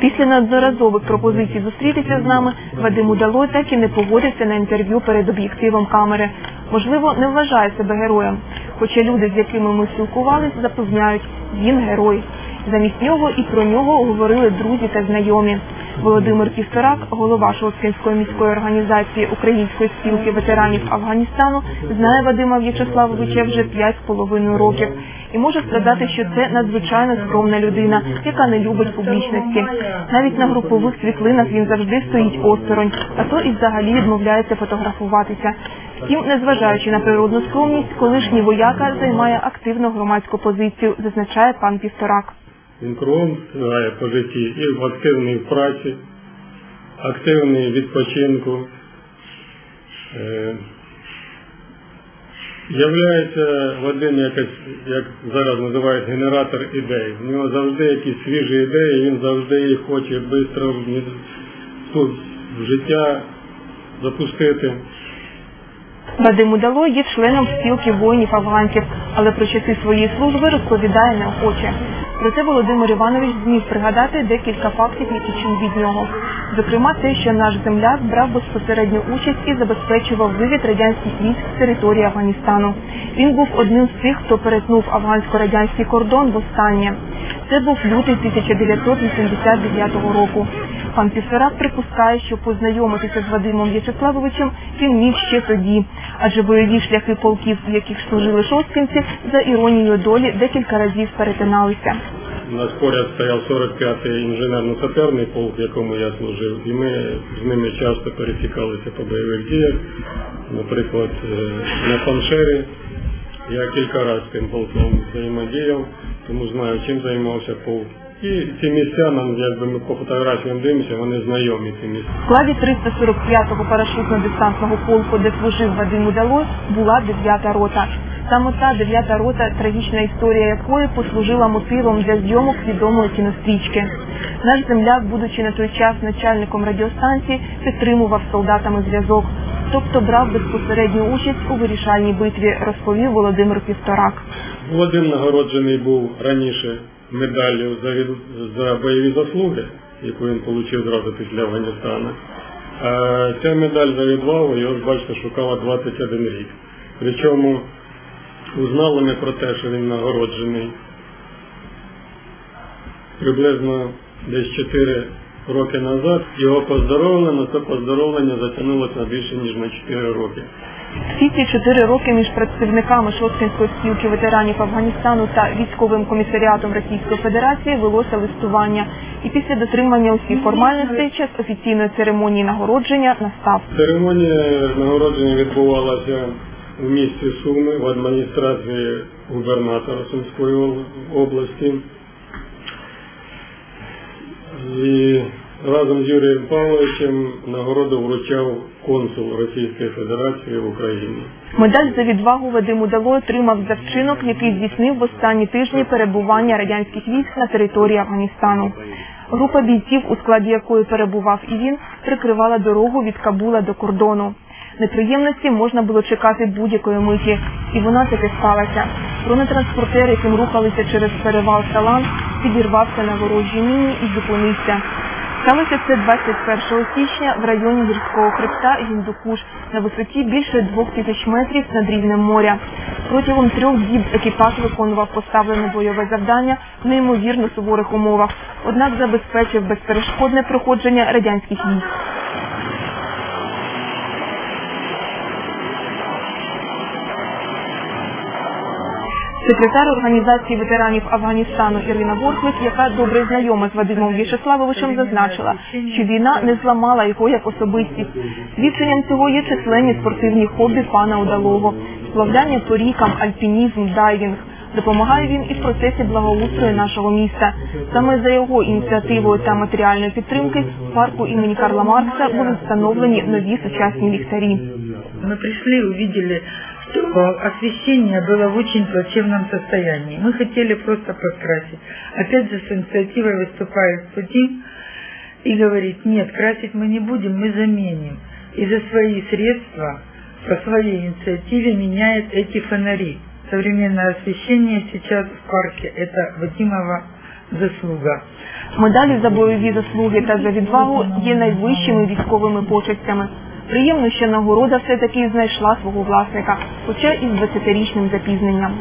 Після неодноразових пропозицій зустрітися з нами Вадим Удало так і не погодився на інтерв'ю перед об'єктивом камери. Можливо, не вважає себе героєм. Хоча люди, з якими ми спілкувалися, запевняють, він герой. Замість нього і про нього говорили друзі та знайомі. Володимир Півторак, голова Шосткинської міської організації Української спілки ветеранів Афганістану, знає Вадима В'ячеславовича вже п'ять з половиною років і може сказати, що це надзвичайно скромна людина, яка не любить публічності. Навіть на групових світлинах він завжди стоїть осторонь, а то і взагалі відмовляється фотографуватися. Втім, незважаючи на природну скромність, колишній вояка займає активну громадську позицію, зазначає пан Півторак. Він кругом грає по житті і в активній праці, активний відпочинку. Е, Являється Вадим якось, як зараз називають, генератор ідей. В нього завжди якісь свіжі ідеї, він завжди їх хоче швидко в життя запустити. Вадим Удало є членом спілки воїнів афганців, але про часи своєї служби розповідає неохоче. Проте Володимир Іванович зміг пригадати декілька фактів, які чув від нього. Зокрема, те, що наш земляк брав безпосередню участь і забезпечував вивід радянських військ з території Афганістану. Він був одним з тих, хто перетнув афгансько-радянський кордон востаннє. Це був лютий 1989 року. Пан Пісарак припускає, що познайомитися з Вадимом В'ячеславовичем він міг ще тоді, адже бойові шляхи полків, в яких служили шосткинці, за іронією долі декілька разів перетиналися. У нас поряд стояв 45-й інженерно-саперний полк, в якому я служив, і ми з ними часто пересікалися по бойових діях. Наприклад, е, на Паншері я кілька разів з тим полком взаємодіяв, тому знаю, чим займався полк. І ці місця нам, якби ми по фотографіям дивимося, вони знайомі ці місця. В складі 345-го парашютно-десантного полку, де служив Вадим Удалой, була 9-та рота. Саме та 9-та рота, трагічна історія якої послужила мотивом для зйомок відомої кінострічки. Наш земляк, будучи на той час начальником радіостанції, підтримував солдатами зв'язок, тобто брав безпосередню участь у вирішальній битві, розповів Володимир Півторак. Вадим нагороджений був раніше медаллю за, від... за бойові заслуги, яку він отримав зразу після Афганістану. А ця медаль за відвагу його, бачите, шукала 21 рік. Причому узнали ми про те, що він нагороджений приблизно десь 4 роки назад. Його поздоровлено, це поздоровлення затягнулося на більше, ніж на 4 роки. Всі ці чотири роки між представниками Шосткинської спілки ветеранів Афганістану та військовим комісаріатом Російської Федерації велося листування. І після дотримання усіх формальностей час офіційної церемонії нагородження настав. Церемонія нагородження відбувалася у місті Суми в адміністрації губернатора Сумської області. І разом з Юрієм Павловичем нагороду вручав консул Російської Федерації в Україні. Медаль за відвагу Вадим Удало отримав за вчинок, який здійснив в останні тижні перебування радянських військ на території Афганістану. Група бійців, у складі якої перебував і він, прикривала дорогу від Кабула до кордону. Неприємності можна було чекати будь-якої миті, і вона таки сталася. Бронетранспортер, яким рухалися через перевал Салан, підірвався на ворожій міні і зупинився. Сталося це 21 січня в районі гірського хребта Гіндукуш на висоті більше двох тисяч метрів над рівнем моря. Протягом трьох діб екіпаж виконував поставлене бойове завдання в неймовірно суворих умовах, однак забезпечив безперешкодне проходження радянських військ. Секретар організації ветеранів Афганістану Ірина Бортлик, яка добре знайома з Вадимом В'ячеславовичем, зазначила, що війна не зламала його як особистість. Свідченням цього є численні спортивні хобі пана Удалого, сплавляння по рікам, альпінізм, дайвінг. Допомагає він і в процесі благоустрою нашого міста. Саме за його ініціативою та матеріальної підтримки в парку імені Карла Маркса були встановлені нові сучасні ліхтарі. Пришли, увидели, что освещение было в очень плачевном состоянии. Мы хотели просто подкрасить. Опять же с инициативой выступает Путин и говорит, нет, красить мы не будем, мы заменим. И за свои средства, по своей инициативе меняет эти фонари. современное освещение сейчас в парке – это Вадимова заслуга. Медалі за бойові заслуги та за відвагу є найвищими військовими почестями. Приємно, що нагорода все-таки знайшла свого власника, хоча і з 20-річним запізненням.